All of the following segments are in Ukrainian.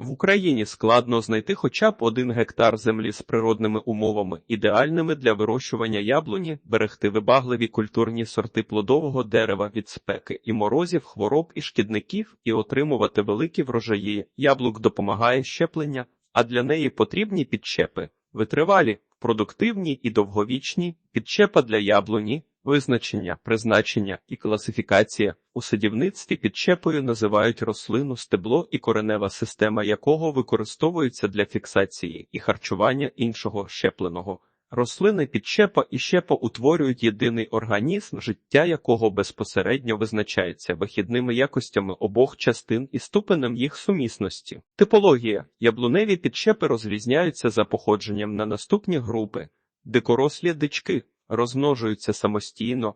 В Україні складно знайти хоча б один гектар землі з природними умовами, ідеальними для вирощування яблуні, берегти вибагливі культурні сорти плодового дерева від спеки і морозів, хвороб і шкідників, і отримувати великі врожаї. Яблук допомагає щеплення, а для неї потрібні підчепи, витривалі, продуктивні і довговічні, підчепа для яблуні. Визначення, призначення і класифікація у садівництві підчепою називають рослину стебло і коренева система якого використовується для фіксації і харчування іншого щепленого. Рослини підчепа і щепа утворюють єдиний організм, життя якого безпосередньо визначається вихідними якостями обох частин і ступенем їх сумісності. Типологія яблуневі підчепи розрізняються за походженням на наступні групи: дикорослі дички розмножуються самостійно,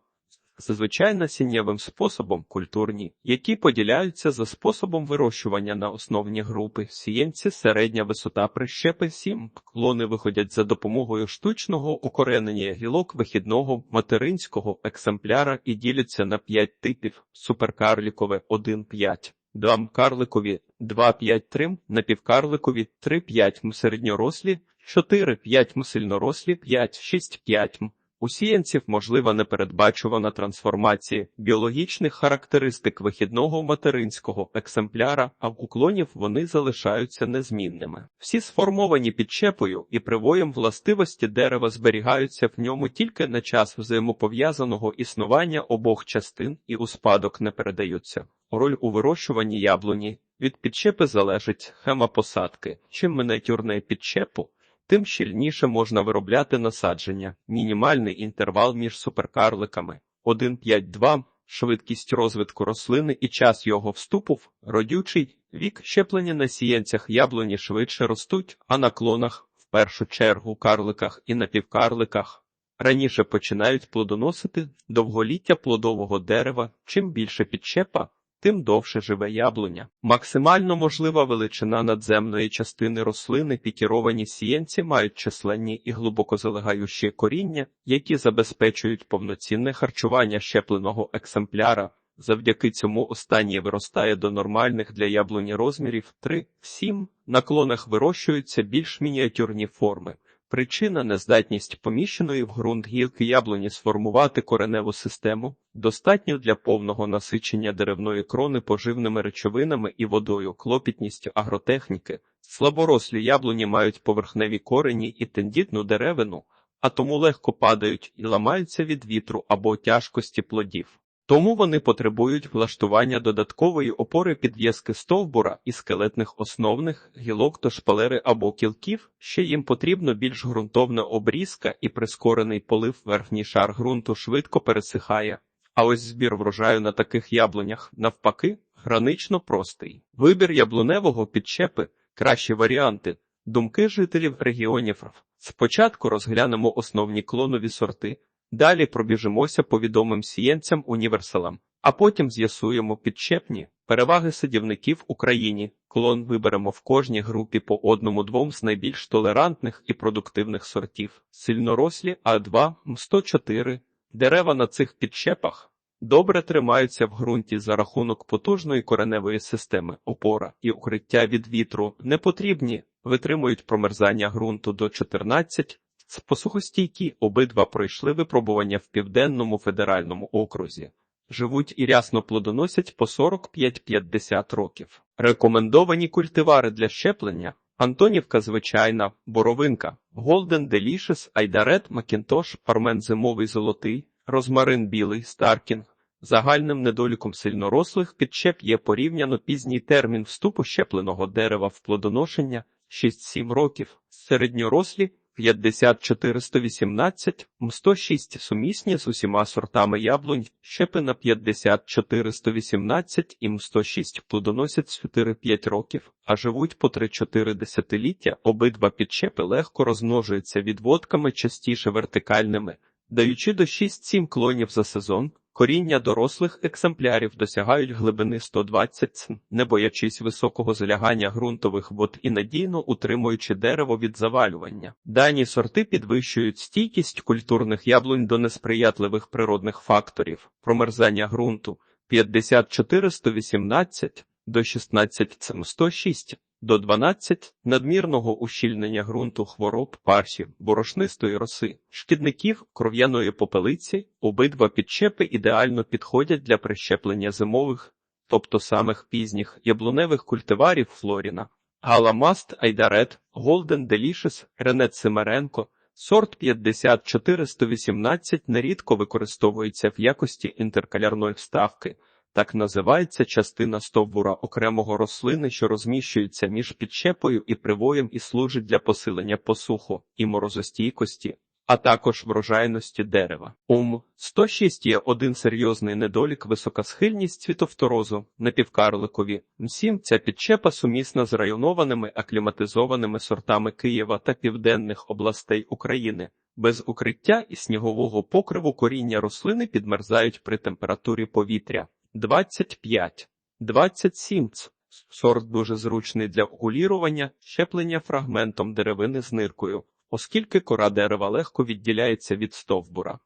зазвичай насіннєвим способом культурні, які поділяються за способом вирощування на основні групи, сієнці, середня висота прищепи 7, клони виходять за допомогою штучного укоренення гілок вихідного материнського екземпляра і діляться на 5 типів: суперкарлікове 1-5. Дам карликові 2-5-3, напівкарликові 3-5 середньорослі, 4-5 сильнорослі, 5-6-5 у сіянців можлива непередбачувана трансформація біологічних характеристик вихідного материнського екземпляра, а в уклонів вони залишаються незмінними. Всі сформовані підчепою і привоєм властивості дерева зберігаються в ньому тільки на час взаємопов'язаного існування обох частин і у спадок не передаються. Роль у вирощуванні яблуні від підчепи залежить схема посадки. Чим мініатюрне підчепу, тим щільніше можна виробляти насадження, мінімальний інтервал між суперкарликами. 1,5-2, швидкість розвитку рослини і час його вступу в родючий вік щеплення на сіянцях яблуні швидше ростуть, а на клонах, в першу чергу карликах і напівкарликах, раніше починають плодоносити довголіття плодового дерева, чим більше підчепа, тим довше живе яблуня. Максимально можлива величина надземної частини рослини пікіровані сіянці мають численні і глибоко залегаючі коріння, які забезпечують повноцінне харчування щепленого екземпляра. Завдяки цьому останнє виростає до нормальних для яблуні розмірів 3-7. На клонах вирощуються більш мініатюрні форми. Причина нездатність поміщеної в ґрунт гілки яблуні сформувати кореневу систему, достатньо для повного насичення деревної крони поживними речовинами і водою, клопітністю агротехніки. Слаборослі яблуні мають поверхневі корені і тендітну деревину, а тому легко падають і ламаються від вітру або тяжкості плодів. Тому вони потребують влаштування додаткової опори підв'язки стовбура і скелетних основних гілок до шпалери або кілків, ще їм потрібно більш ґрунтовна обрізка і прискорений полив верхній шар ґрунту швидко пересихає. А ось збір врожаю на таких яблунях, навпаки, гранично простий. Вибір яблуневого підчепи кращі варіанти, думки жителів регіонів. Спочатку розглянемо основні клонові сорти. Далі пробіжимося по відомим сієнцям універсалам, а потім з'ясуємо підчепні переваги садівників Україні. Клон виберемо в кожній групі по одному-двом з найбільш толерантних і продуктивних сортів. Сильнорослі А2 М104. Дерева на цих підчепах добре тримаються в ґрунті за рахунок потужної кореневої системи, опора і укриття від вітру не потрібні, витримують промерзання ґрунту до 14 Посухостійкі обидва пройшли випробування в південному федеральному окрузі. Живуть і рясно плодоносять по 45-50 років. Рекомендовані культивари для щеплення Антонівка звичайна, боровинка, Голден Делішес, Айдарет, Макінтош, Пармен зимовий золотий, розмарин білий, Старкінг. Загальним недоліком сильнорослих підчеп є порівняно пізній термін вступу щепленого дерева в плодоношення 6-7 років, середньорослі 50418, М106 сумісні з усіма сортами яблунь, щепи на 54118 і М106 плодоносять 4-5 років, а живуть по 3-4 десятиліття. Обидва підчепи легко розмножуються відводками частіше вертикальними, даючи до 6-7 клонів за сезон. Коріння дорослих екземплярів досягають глибини 120 см, не боячись високого залягання ґрунтових вод і надійно утримуючи дерево від завалювання. Дані сорти підвищують стійкість культурних яблунь до несприятливих природних факторів, промерзання ґрунту 54-118 до 16 106 до 12 надмірного ущільнення ґрунту хвороб, парші, борошнистої роси, шкідників, кров'яної попелиці, обидва підчепи ідеально підходять для прищеплення зимових, тобто самих пізніх яблуневих культиварів Флоріна. Галамаст Айдарет, Голден Делішес, Ренет Семеренко, сорт 50418 нерідко використовується в якості інтеркалярної вставки. Так називається частина стовбура окремого рослини, що розміщується між підчепою і привоєм і служить для посилення посуху і морозостійкості, а також врожайності дерева. Ум 106 є один серйозний недолік висока схильність цвітофторозу напівкарликові. М7 ця підчепа сумісна з районованими акліматизованими сортами Києва та південних областей України. Без укриття і снігового покриву коріння рослини підмерзають при температурі повітря. 25. 27. Ц. Сорт дуже зручний для окулірування, щеплення фрагментом деревини з ниркою, оскільки кора дерева легко відділяється від стовбура.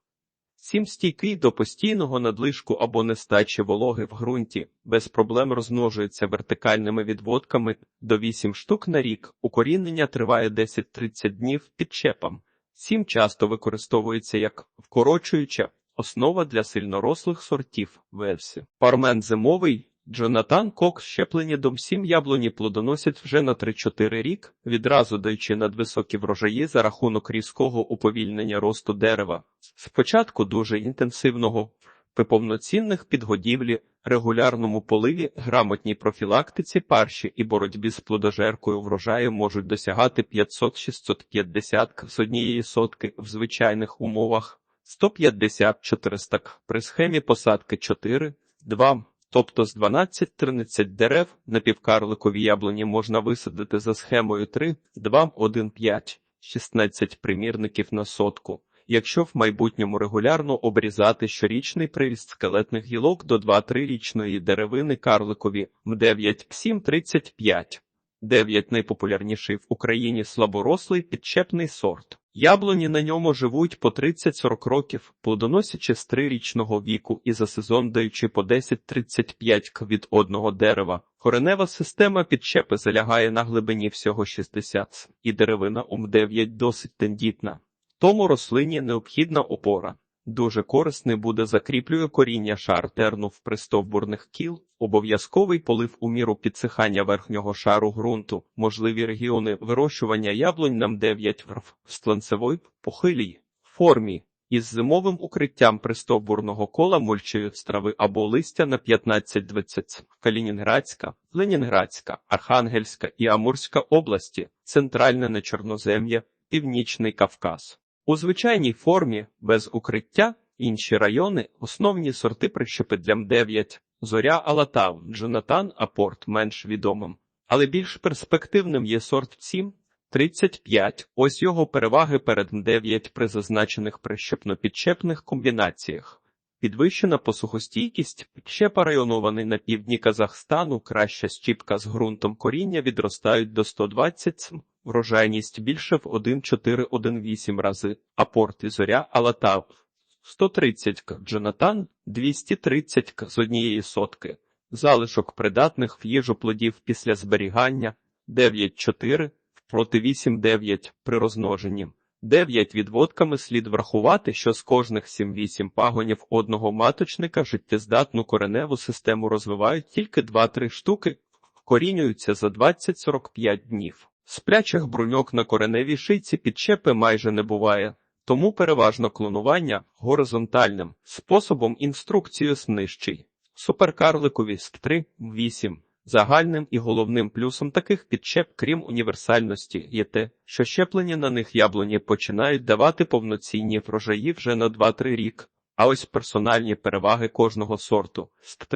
Сім стійкий до постійного надлишку або нестачі вологи в ґрунті, без проблем розмножується вертикальними відводками до 8 штук на рік, укорінення триває 10-30 днів підчепам. Сім часто використовується як вкорочуюча Основа для сильнорослих сортів версі. Пармен зимовий. Джонатан Кокс щеплені дом 7 яблуні плодоносять вже на 3-4 рік, відразу даючи надвисокі врожаї за рахунок різкого уповільнення росту дерева. Спочатку дуже інтенсивного, при повноцінних підгодівлі, регулярному поливі, грамотній профілактиці парші і боротьбі з плодожеркою врожаю можуть досягати 500-650 з однієї сотки в звичайних умовах. 150-400 к при схемі посадки 4, 2, тобто з 12-13 дерев на півкарликові яблуні можна висадити за схемою 3, 2, 1, 5, 16 примірників на сотку. Якщо в майбутньому регулярно обрізати щорічний приріст скелетних гілок до 2-3 річної деревини карликові М9 7 35 9 найпопулярніший в Україні слаборослий підчепний сорт. Яблуні на ньому живуть по 30-40 років, плодоносячи з трирічного віку і за сезон даючи по 10-35 к від одного дерева. Коренева система підчепи залягає на глибині всього 60 і деревина ум-9 досить тендітна. Тому рослині необхідна опора. Дуже корисний буде закріплює коріння шар терну в пристовбурних кіл, обов'язковий полив у міру підсихання верхнього шару ґрунту, можливі регіони вирощування яблунь нам 9 врв в стланцевої похилій формі. Із зимовим укриттям пристовбурного кола мульчують страви або листя на 15-20 Калінінградська, Ленінградська, Архангельська і Амурська області, центральне нечорнозем'я, Північний Кавказ. У звичайній формі, без укриття, інші райони, основні сорти прищепи для М9, Зоря Алатав, Джонатан Апорт менш відомим. Але більш перспективним є сорт 7, 35. Ось його переваги перед М9 при зазначених прищепно-підчепних комбінаціях. Підвищена посухостійкість, підщепа районований на півдні Казахстану, краща щіпка з ґрунтом коріння відростають до 120 см, врожайність більше в 1,4-1,8 рази, апорт і зоря Алатав 130 к, Джонатан 230 к з однієї сотки, залишок придатних в їжу плодів після зберігання 9,4 проти 8,9 при розмноженні. 9 відводками слід врахувати, що з кожних 7-8 пагонів одного маточника життєздатну кореневу систему розвивають тільки 2-3 штуки, вкорінюються за 20-45 днів. Сплячих бруньок на кореневій шийці підчепи майже не буває, тому переважно клонування горизонтальним способом інструкцію нижчий. Суперкарликові СП3 8 Загальним і головним плюсом таких підчеп, крім універсальності, є те, що щеплені на них яблуні починають давати повноцінні врожаї вже на 2-3 рік. А ось персональні переваги кожного сорту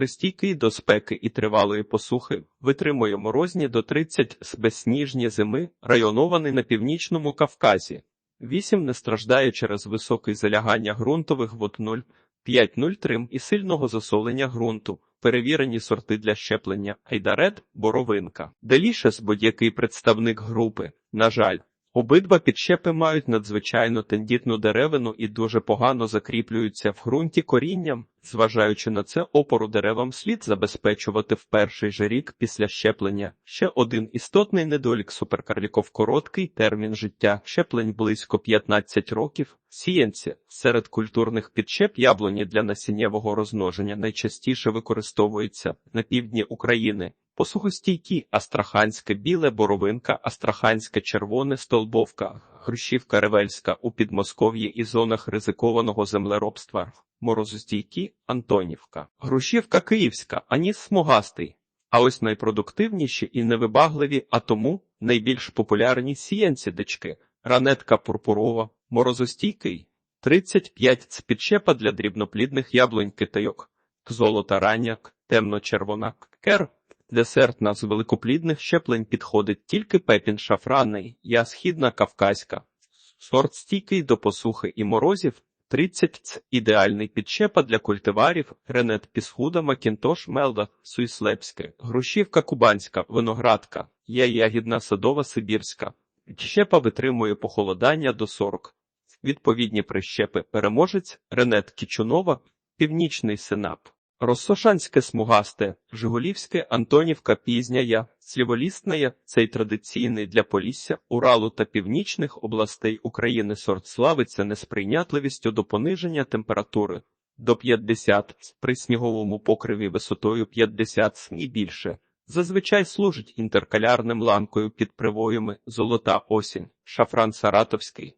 стійкий до спеки і тривалої посухи, витримує морозні до 30 з безсніжні зими, районований на північному Кавказі. 8 не страждає через високе залягання ґрунтових вод 0, 5-0 трим і сильного засолення ґрунту. Перевірені сорти для щеплення Айдарет, боровинка. Делішес будь-який представник групи. На жаль, Обидва підщепи мають надзвичайно тендітну деревину і дуже погано закріплюються в ґрунті корінням. Зважаючи на це, опору деревам слід забезпечувати в перший же рік після щеплення. Ще один істотний недолік суперкарліков короткий термін життя щеплень близько 15 років. Сіянці серед культурних підщеп яблуні для насіннєвого розмноження найчастіше використовуються на півдні України. Посухостійкі астраханське біле боровинка, астраханське червоне столбовка, грушівка ревельська у Підмосков'ї і зонах ризикованого землеробства, морозостійкі Антонівка, грушівка київська, аніс смугастий. А ось найпродуктивніші і невибагливі, а тому найбільш популярні сіянці дички, ранетка пурпурова, морозостійкий, 35 з підщепа для дрібноплідних яблунь китайок, золота раняк, темно-червона кер. Десертна з великоплідних щеплень підходить тільки пепін шафранний, я східна кавказька. Сорт стійкий до посухи і морозів, 30 ц ідеальний підщепа для культиварів, ренет пісхуда, макінтош, мелда, суйслепське, грушівка кубанська, виноградка, є ягідна садова сибірська. Підщепа витримує похолодання до 40. Відповідні прищепи переможець, ренет кічунова, північний синап. Розсошанське смугасте, Жигулівське, Антонівка пізняя, Сліволісная – цей традиційний для Полісся, Уралу та північних областей України сорт славиться несприйнятливістю до пониження температури до 50 при сніговому покриві висотою 50 см і більше. Зазвичай служить інтеркалярним ланкою під привоями золота осінь, шафран саратовський.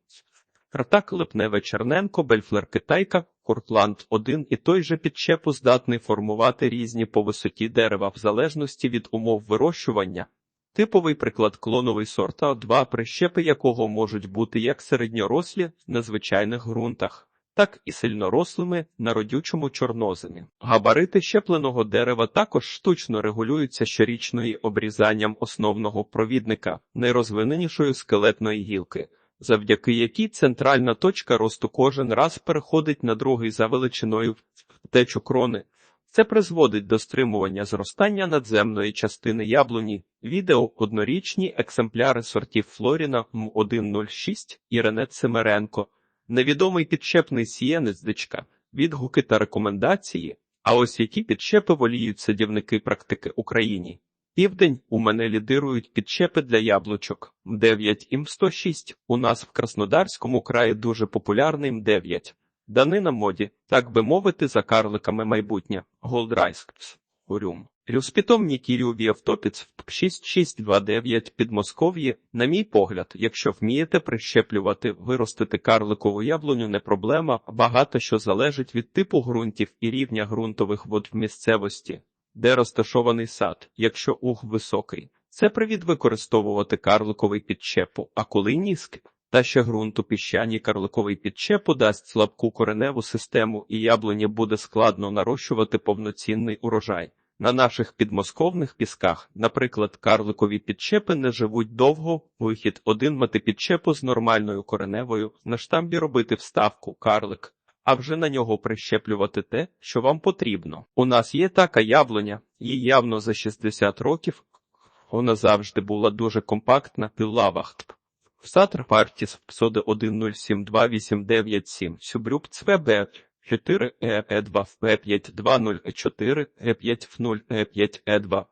Картак Липневе Черненко, Бельфлер Китайка, Куртланд один і той же підчепу здатний формувати різні по висоті дерева в залежності від умов вирощування. Типовий приклад клоновий сорт А2, прищепи якого можуть бути як середньорослі на звичайних ґрунтах, так і сильнорослими на родючому чорноземі. Габарити щепленого дерева також штучно регулюються щорічною обрізанням основного провідника найрозвиненішої скелетної гілки завдяки якій центральна точка росту кожен раз переходить на другий за величиною втечу крони. Це призводить до стримування зростання надземної частини яблуні. Відео однорічні екземпляри сортів Флоріна М106 і Семеренко, невідомий підщепний сіянець дичка, відгуки та рекомендації. А ось які підщепи воліють садівники практики Україні. Південь у мене лідирують підчепи для яблучок. М9 ім 106 У нас в Краснодарському краї дуже популярний М9. Дани на моді, так би мовити, за карликами майбутнє. Голдрайскс. Урюм. Рюспітомні кірюві автопіц в 6629 Підмосков'ї, на мій погляд, якщо вмієте прищеплювати, виростити карликову яблуню не проблема, багато що залежить від типу ґрунтів і рівня ґрунтових вод в місцевості де розташований сад, якщо уг високий. Це привід використовувати карликовий підчепу, а коли низький, та ще ґрунту піщані карликовий підчепу дасть слабку кореневу систему і яблуні буде складно нарощувати повноцінний урожай. На наших підмосковних пісках, наприклад, карликові підчепи не живуть довго, вихід один мати підчепу з нормальною кореневою, на штамбі робити вставку, карлик, а вже на нього прищеплювати те, що вам потрібно. У нас є така яблуня, їй явно за 60 років. Вона завжди була дуже компактна піллавахт. Сатр Партіс псоди 1072897 Сюбрюб ЦВБ 4 е 2 в П520 Е5 в 0 Е5 Е2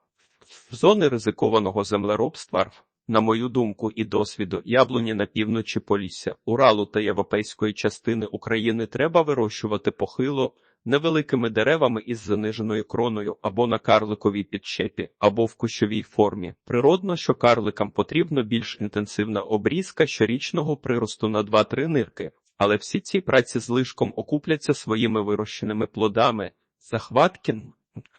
Зони ризикованого землеробства на мою думку і досвіду, яблуні на півночі Полісся, Уралу та європейської частини України треба вирощувати похило невеликими деревами із заниженою кроною або на карликовій підщепі, або в кущовій формі. Природно, що карликам потрібно більш інтенсивна обрізка щорічного приросту на 2-3 нирки, але всі ці праці з лишком окупляться своїми вирощеними плодами. Захваткін,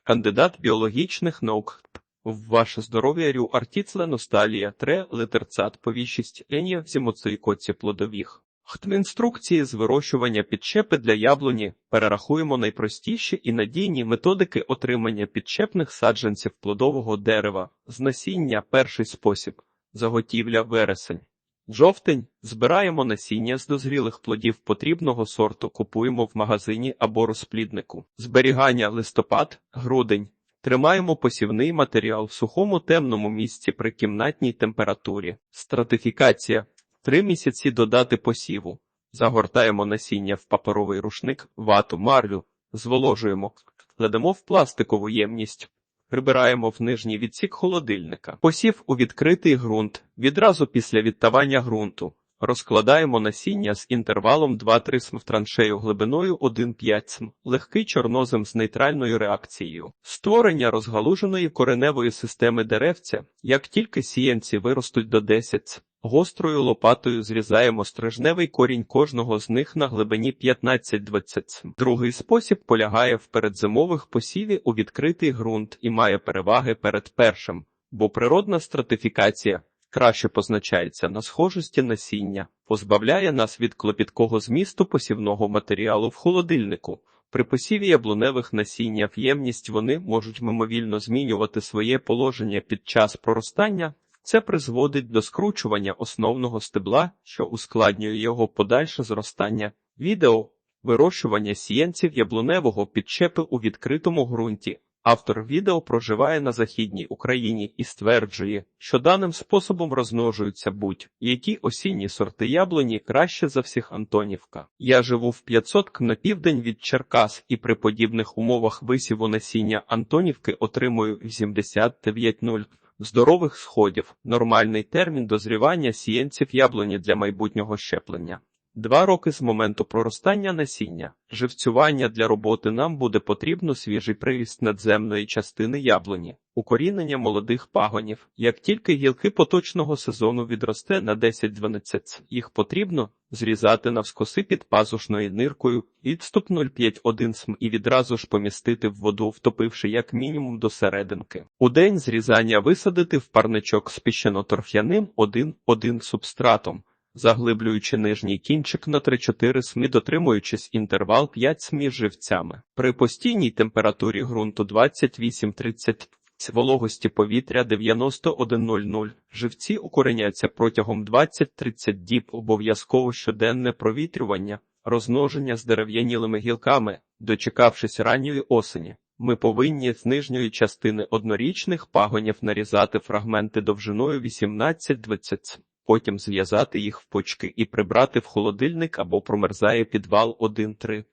кандидат біологічних наук. В ваше здоров'я рю артіцле носталія тре литерцат повішість енія зімоцейкоці плодовіх. Хтм інструкції з вирощування підчепи для яблуні перерахуємо найпростіші і надійні методики отримання підчепних саджанців плодового дерева з насіння перший спосіб заготівля вересень. Жовтень збираємо насіння з дозрілих плодів потрібного сорту, купуємо в магазині або розпліднику. Зберігання листопад, грудень. Тримаємо посівний матеріал в сухому темному місці при кімнатній температурі. Стратифікація. Три місяці додати посіву. Загортаємо насіння в паперовий рушник, вату, марлю, зволожуємо, кладемо в пластикову ємність. Прибираємо в нижній відсік холодильника. Посів у відкритий ґрунт. Відразу після відтавання ґрунту. Розкладаємо насіння з інтервалом 2-3 см в траншею глибиною 1-5 см. Легкий чорнозем з нейтральною реакцією. Створення розгалуженої кореневої системи деревця. Як тільки сіянці виростуть до 10 см, Гострою лопатою зрізаємо стрижневий корінь кожного з них на глибині 15-20 см. Другий спосіб полягає в передзимових посіві у відкритий ґрунт і має переваги перед першим, бо природна стратифікація краще позначається на схожості насіння, позбавляє нас від клопіткого змісту посівного матеріалу в холодильнику. При посіві яблуневих насіння в ємність вони можуть мимовільно змінювати своє положення під час проростання. Це призводить до скручування основного стебла, що ускладнює його подальше зростання. Відео вирощування сіянців яблуневого підчепи у відкритому ґрунті. Автор відео проживає на Західній Україні і стверджує, що даним способом розмножуються будь-які осінні сорти яблуні краще за всіх Антонівка. Я живу в 500 км на південь від Черкас і при подібних умовах висіву насіння Антонівки отримую 79,0 здорових сходів, нормальний термін дозрівання сіянців яблуні для майбутнього щеплення. Два роки з моменту проростання насіння. Живцювання для роботи нам буде потрібно свіжий привіст надземної частини яблуні, укорінення молодих пагонів. Як тільки гілки поточного сезону відросте на 10-12, їх потрібно зрізати навскоси під пазушною ниркою, відступ 0,5-1 см і відразу ж помістити в воду, втопивши як мінімум до серединки. У день зрізання висадити в парничок з піщано-торф'яним 1-1 субстратом заглиблюючи нижній кінчик на 3-4 см, дотримуючись інтервал 5 см живцями. При постійній температурі ґрунту 28-30 вологості повітря 91.00. Живці укореняться протягом 20-30 діб, обов'язково щоденне провітрювання, розмноження з дерев'янілими гілками, дочекавшись ранньої осені. Ми повинні з нижньої частини однорічних пагонів нарізати фрагменти довжиною 18-20 потім зв'язати їх в почки і прибрати в холодильник або промерзає підвал 1-3.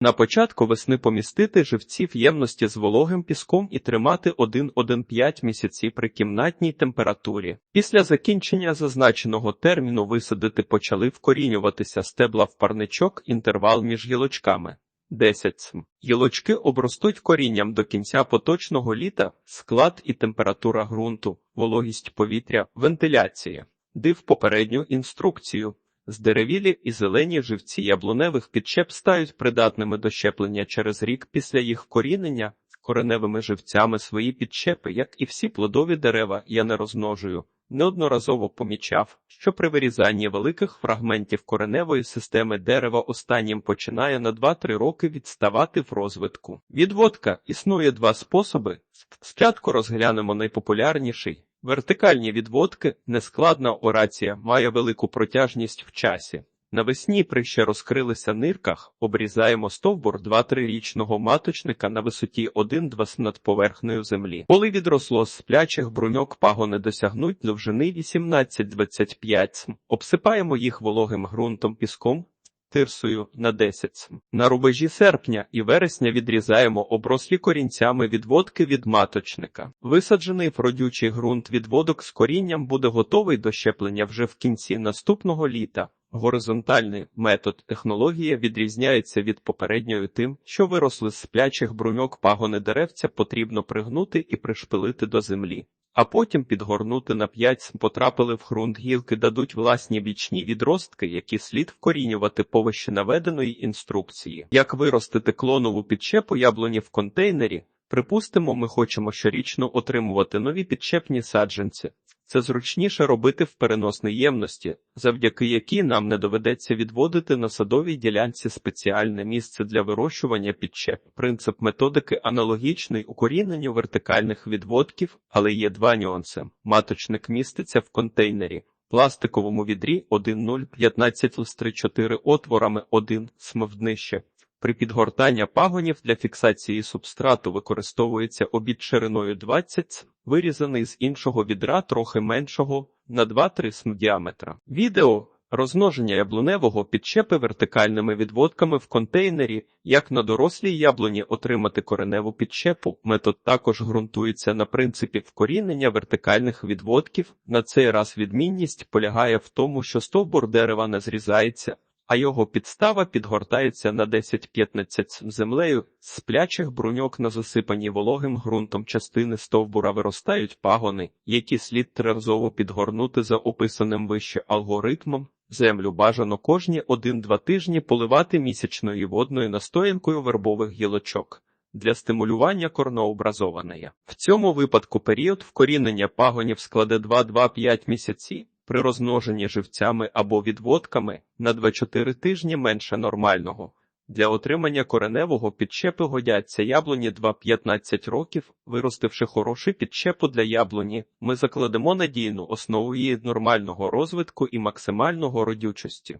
На початку весни помістити живці в ємності з вологим піском і тримати 1-1-5 місяці при кімнатній температурі. Після закінчення зазначеного терміну висадити почали вкорінюватися стебла в парничок інтервал між гілочками. 10 см. Гілочки обростуть корінням до кінця поточного літа, склад і температура ґрунту, вологість повітря, вентиляція. Див попередню інструкцію. Здеревілі і зелені живці яблуневих підчеп стають придатними до щеплення через рік після їх корінення. Кореневими живцями свої підчепи, як і всі плодові дерева, я не розмножую. Неодноразово помічав, що при вирізанні великих фрагментів кореневої системи дерева останнім починає на 2-3 роки відставати в розвитку. Відводка існує два способи. Спочатку розглянемо найпопулярніший. Вертикальні відводки, нескладна орація, має велику протяжність в часі. Навесні при ще розкрилися нирках, обрізаємо стовбур 2-3 річного маточника на висоті 1-2 над поверхнею землі. Коли відросло з сплячих бруньок пагони досягнуть довжини 18-25 см, обсипаємо їх вологим ґрунтом піском, тирсою на 10. На рубежі серпня і вересня відрізаємо оброслі корінцями відводки від маточника. Висаджений в родючий ґрунт відводок з корінням буде готовий до щеплення вже в кінці наступного літа. Горизонтальний метод технологія відрізняється від попередньої тим, що виросли з сплячих бруньок пагони деревця потрібно пригнути і пришпилити до землі, а потім підгорнути на п'ять потрапили в ґрунт гілки, дадуть власні бічні відростки, які слід вкорінювати по наведеної інструкції. Як виростити клонову підчепу яблуні в контейнері? Припустимо, ми хочемо щорічно отримувати нові підчепні саджанці. Це зручніше робити в переносній ємності, завдяки якій нам не доведеться відводити на садовій ділянці спеціальне місце для вирощування підчеп. Принцип методики аналогічний укоріненню вертикальних відводків, але є два нюанси. Маточник міститься в контейнері. Пластиковому відрі 1,015 з 3-4 отворами 1 см днище. При підгортанні пагонів для фіксації субстрату використовується обід шириною 20 см, вирізаний з іншого відра трохи меншого на 2-3 см діаметра. Відео Розмноження яблуневого підчепи вертикальними відводками в контейнері, як на дорослій яблуні отримати кореневу підчепу. Метод також ґрунтується на принципі вкорінення вертикальних відводків. На цей раз відмінність полягає в тому, що стовбур дерева не зрізається, а його підстава підгортається на 10-15 см землею. З плячих бруньок на засипані вологим ґрунтом частини стовбура виростають пагони, які слід триразово підгорнути за описаним вище алгоритмом. Землю бажано кожні 1-2 тижні поливати місячною водною настоянкою вербових гілочок для стимулювання корнообразованої. В цьому випадку період вкорінення пагонів складе 2-2-5 місяці. При розмноженні живцями або відводками на 2-4 тижні менше нормального. Для отримання кореневого підчепи годяться яблуні 2-15 років. Виростивши хороший підчепу для яблуні, ми закладемо надійну основу її нормального розвитку і максимального родючості.